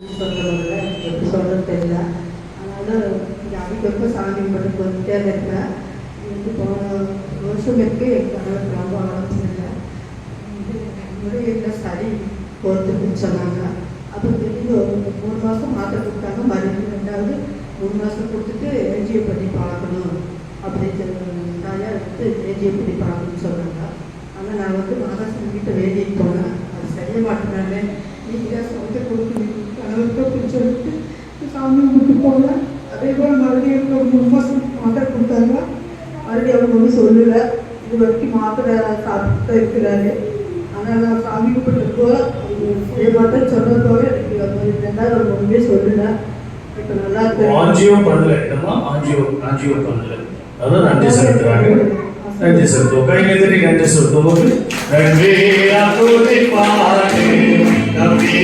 சொல்கிறதில்ல எப்படி சொல்கிறது தெரியல. அதனால் இங்கே அடிக்கடி சாமி கும்பிட்டு வந்துட்டே இருக்கேன் போன வருஷம் இருக்கு என் கணவர் ரொம்ப ஆரம்பிச்சிருங்க சரி பொறுத்துக்குன்னு சொன்னாங்க. அப்புறம் திடீர்னு ஒரு மூணு மாதம் மாத்திரை கொடுத்தாங்க. மறுபடியும் ரெண்டாவது மூணு மாதம் கொடுத்துட்டு என்ஜிஓ பண்ணி பார்க்கணும் அப்படின்னு தாயா எடுத்து என்ஜிஓ பண்ணி பார்க்கணும்னு சொன்னாங்க. ஆனால் நான் வந்து மகாசன் கிட்ட வேண்டிட்டு போனேன். அது செய்ய மாட்டேனாலே நீங்கள் சொந்த கொடுக்கணும். சாமி கும்பிட்டு போனேன் அதே போல் மறுபடியும் ஒரு மூணு மாதம் மாத்திரை கொடுத்தாங்க. மறுபடியும் அவங்க ஒன்றும் சொல்லலை. இது வரைக்கும் மாத்திரை சாப்பிட்டு இருக்கிறாரு. ஆனால் நான் சாமி கும்பிட்டுக்கோ செய்ய மாட்டேன்னு சொன்னதோட எனக்கு ரெண்டாவது அவங்க ஒன்றுமே சொல்லலை. இப்போ நல்லா இருக்கு. ஆஞ்சியோ பண்ணல. ஆஞ்சியோ ஆஞ்சியோ பண்ணல. அதான் நன்றி செலுத்துறாங்க. நன்றி செலுத்துவோம். கைங்க தட்டி நன்றி செலுத்துவோம். நன்றி.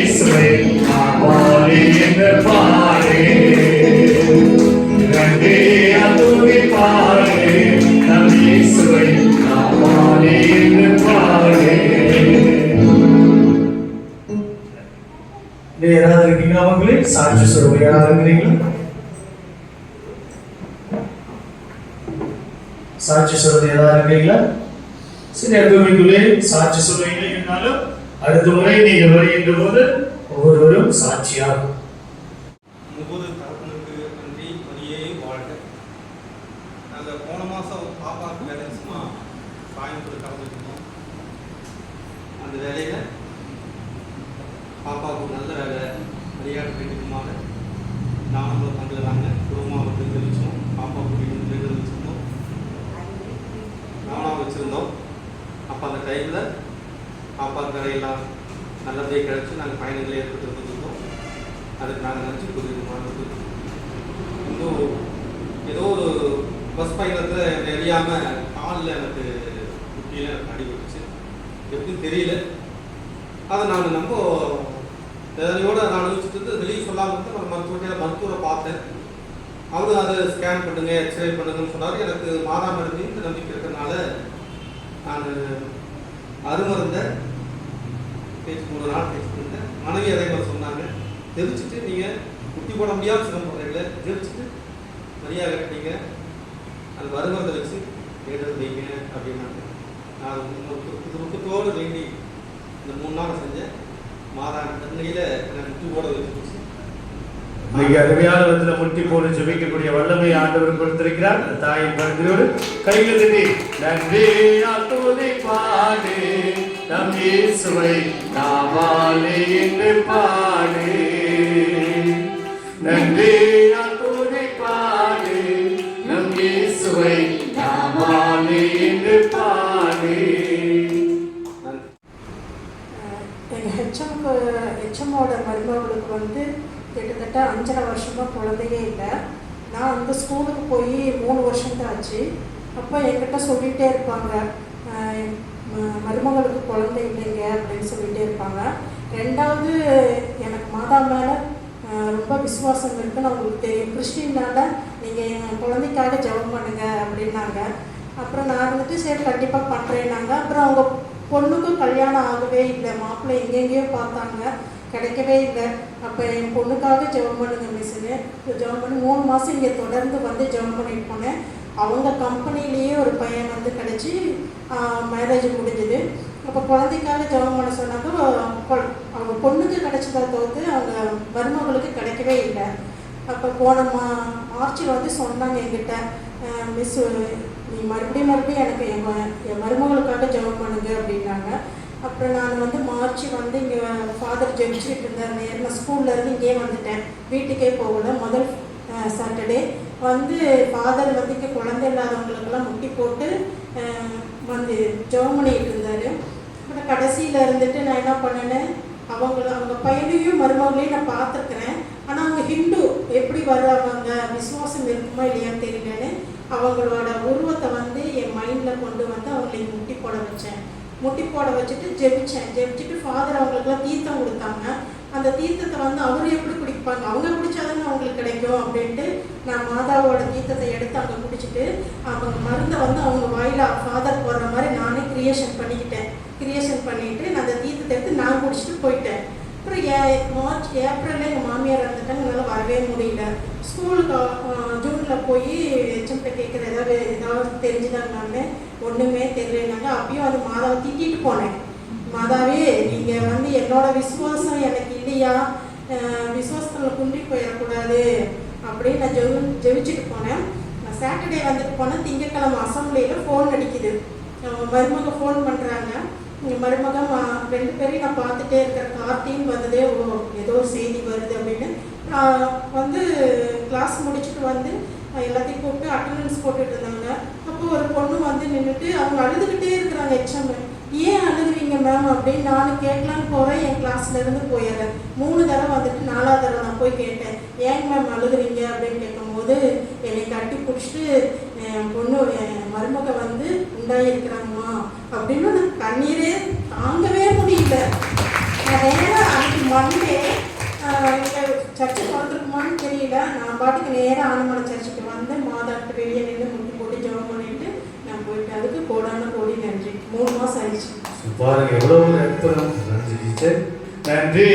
அவங்களே சாட்சி சொல்லுங்க யாராவது இருக்கிறீங்களா சாட்சி சொல்றது ஏதாவது இருக்கீங்களா சரி அருமைக்குள்ளே சாட்சி சொல்லுவீங்க என்றாலும் அடுத்த முறை நீங்க வருகின்ற போது ஒவ்வொருவரும் சாட்சியாகும். முகூர் தரப்பினருக்கு நன்றி வாழ்க. நாங்கள் போன மாதம் பாப்பாவுக்கு வேலை சும்மா கோயம்புத்தூர் கலந்துருந்தோம் அந்த வேலையில் பாப்பாவுக்கு நல்ல வேலை விளையாட்டு வேண்டுமாறு நானும் பங்குறாங்க குடும்பமாக வந்து தெரிவிச்சோம் பாப்பா கூட்டிகிட்டு வந்து வெளியில் வச்சுருந்தோம். நானாக வச்சுருந்தோம். அப்போ அந்த டைமில் பாப்பா கரையெல்லாம் நல்லபடியாக கிடச்சி நாங்கள் பயணங்களை ஏற்பட்டு வந்துருந்தோம் அதுக்கு நாங்கள் நினச்சி கூறியிருக்கோம் இன்னும் ஏதோ ஒரு பஸ் பயணத்தில் எனக்கு அறியாமல் காலில் எனக்கு முட்டியில் அடிபட்டுச்சு எப்படின்னு தெரியல. அதை நான் நம்ம இதனையோடு நான் அனுபவிச்சுட்டு இருந்து வெளியே சொல்லாமல் இருந்து நான் மருத்துவத்தையில் மருத்துவரை பார்த்தேன். அவரு அதை ஸ்கேன் பண்ணுங்க எக்ஸ்ரே பண்ணுங்கன்னு சொன்னார். எனக்கு மாதா மருந்து நம்பிக்கை இருக்கிறதுனால நான் அருமருந்தை பேச்சு மூணு நாள் பேசிட்டு மனைவி அதே சொன்னாங்க. தெரிச்சுட்டு நீங்கள் குட்டி போட முடியாத சிரமப்படுறீங்களே தெரிச்சுட்டு சரியாக கட்டிங்க. அது வருமரத்தை வச்சு ஏடுறது அப்படின்னாங்க நான் துருக்கத்தோடு வேண்டி இந்த மூணு நாள் செஞ்சேன். இன்னைக்கு அருமையான விதத்தில் முட்டி போல ஜபிக்கக்கூடிய வல்லமை ஆண்டவர் கொடுத்திருக்கிறார். தாயின் கருத்தியோடு கையில் தட்டி நன்றி அத்துதி பாடு நம் இயேசுவை நாவாலே என்று பாடு. நன்றி அத்துதி பாடு நம் இயேசுவை நாவாலே ஹெச்எம்மோட வந்து கிட்டத்தட்ட அஞ்சரை வருஷமாக குழந்தையே இல்லை. நான் வந்து ஸ்கூலுக்கு போய் மூணு வருஷம்தான் ஆச்சு. அப்போ என்கிட்ட சொல்லிகிட்டே இருப்பாங்க மருமகளுக்கு குழந்தை இல்லைங்க அப்படின்னு சொல்லிகிட்டே இருப்பாங்க. ரெண்டாவது எனக்கு மாதா மேலே ரொம்ப விசுவாசம் இருக்குன்னு அவங்களுக்கு தெரியும். கிறிஸ்டின்னால நீங்கள் என் குழந்தைக்காக ஜெபம் பண்ணுங்க அப்படின்னாங்க. அப்புறம் நான் வந்துட்டு சரி கண்டிப்பாக பண்ணுறேன்னாங்க அப்புறம் அவங்க பொண்ணுக்கும் கல்யாணம் ஆகவே இல்லை. மாப்பிள்ளை எங்கெங்கேயோ பார்த்தாங்க. கிடைக்கவே இல்லை. அப்போ என் பொண்ணுக்காக ஜெபம் பண்ணுங்க மிஸ்ஸுன்னு ஜெபம் பண்ணி மூணு மாதம் இங்கே தொடர்ந்து வந்து ஜெபம் பண்ணிட்டு போனேன். அவங்க கம்பெனிலேயே ஒரு பையன் வந்து கிடச்சி மேரேஜ் முடிஞ்சுது. அப்போ குழந்தைக்காக ஜெபம் பண்ண சொன்னாங்க அவங்க பொண்ணுக்கு கிடைச்சதா தவிர்த்து அவங்க மருமகளுக்கு கிடைக்கவே இல்லை. அப்போ போன மா மார்ச்சில் வந்து சொன்னாங்க என்கிட்ட மிஸ் நீ மறுபடியும் மறுபடியும் எனக்கு என் என் மருமகளுக்காக ஜெபம் பண்ணுங்க அப்படின்னாங்க. அப்புறம் நான் வந்து மார்ச் வந்து இங்கே ஃபாதர் ஜெயிச்சுக்கிட்டு இருந்தார். நேரில் நான் ஸ்கூல்ல இருந்து இங்கேயே வந்துட்டேன். வீட்டுக்கே போகல. முதல் சாட்டர்டே வந்து ஃபாதர் வந்து இங்கே குழந்தை இல்லாதவங்களுக்கெல்லாம் முட்டி போட்டு வந்து ஜெபம் பண்ணிட்டு இருந்தார். அப்புறம் கடைசியில் இருந்துட்டு நான் என்ன பண்ணினேன் அவங்கள அவங்க பையனையும் மருமகளையும் நான் பார்த்துருக்குறேன். ஆனால் அவங்க ஹிந்து. எப்படி வர்றவங்க விசுவாசம் இருக்குமா இல்லையான்னு தெரியலன்னு அவங்களோட உருவத்தை வந்து என் மைண்டில் கொண்டு வந்து அவங்களை முட்டி போட வச்சேன். முட்டி போட வச்சுட்டு ஜெபிச்சேன். ஜெபிச்சுட்டு ஃபாதர் அவங்களுக்குலாம் தீர்த்தம் கொடுத்தாங்க. அந்த தீர்த்தத்தை வந்து அவர் எப்படி குடிப்பாங்க? அவங்க குடிச்சாதானே அவங்களுக்கு கிடைக்கும் அப்படின்ட்டு நான் மாதாவோட தீர்த்தத்தை எடுத்து அங்கே குடிச்சிட்டு அவங்க மருந்தை வந்து அவங்க வாயில ஃபாதர் போடுற மாதிரி நானே கிரியேஷன் பண்ணிக்கிட்டேன். கிரியேஷன் பண்ணிட்டு நான் அந்த தீர்த்தத்தை எடுத்து நான் குடிச்சிட்டு போயிட்டேன். அப்புறம் ஏ மார்ச் ஏப்ரலில் எங்கள் மாமியார் இருந்துட்டாங்க என்னால் வரவே முடியல. ஸ்கூலுக்கு ஜூனில் போய் ஹெச்எம்கிட்ட கேட்குற ஏதாவது ஏதாவது தெரிஞ்சுதாங்கன்னு ஒன்றுமே தெரியலனாங்க. அப்பயும் அது மாதாவை திட்டிட்டு போனேன். மாதாவே நீங்கள் வந்து என்னோட விசுவாசம் எனக்கு இல்லையா? விசுவாசத்தில் குண்டி போயிடக்கூடாது அப்படின்னு நான் ஜெவி ஜெபிச்சுட்டு போனேன். நான் சாட்டர்டே வந்துட்டு போனேன். திங்கட்கிழமை அசம்பிளியில் ஃபோன் அடிக்குது. மருமக ஃபோன் பண்ணுறாங்க இங்கே மருமக ரெண்டு பேரையும் நான் பார்த்துட்டே இருக்கிற கார்த்தியும் வந்ததே ஓ ஏதோ செய்தி வருது அப்படின்னு. நான் வந்து கிளாஸ் முடிச்சுட்டு வந்து எல்லாத்தையும் கூப்பிட்டு அட்டண்டன்ஸ் போட்டுட்டு இருந்தாங்க. அப்போ ஒரு பொண்ணு வந்து நின்றுட்டு அவங்க அழுதுகிட்டே இருக்கிறாங்க எச்எம். ஏன் அழுதுவீங்க மேம் அப்படின்னு நானும் கேட்கலான்னு போகிறேன் என் கிளாஸ்ல இருந்து போயிடுறேன். மூணு தடவை வந்துட்டு நாலாவது தடவை நான் போய் கேட்டேன். ஏங்க மேம் அழுகுறீங்க அப்படின்னு கேட்கும்போது என்னை கட்டி பிடிச்சிட்டு என் பொண்ணு என் மருமக வந்து உண்டாயிருக்கிறாங்கம்மா அப்படின்னு நான் கண்ணீரே தாங்கவே முடியல நான் நேராக அன்னைக்கு மண்டே சர்ச்சுக்கு வந்திருக்குமான்னு தெரியல நான் பாட்டுக்கு நேராக ஆனமலை சர்ச்சுக்கு வந்து மாதாட்டு வெளியே நின்று முட்டி போட்டு ஜெபம் பண்ணிட்டு நான் போயிட்டு அதுக்கு கோடான கோடி நன்றி. மூணு மாதம் ஆயிடுச்சு. பாருங்க எவ்வளவு நன்றி நன்றி.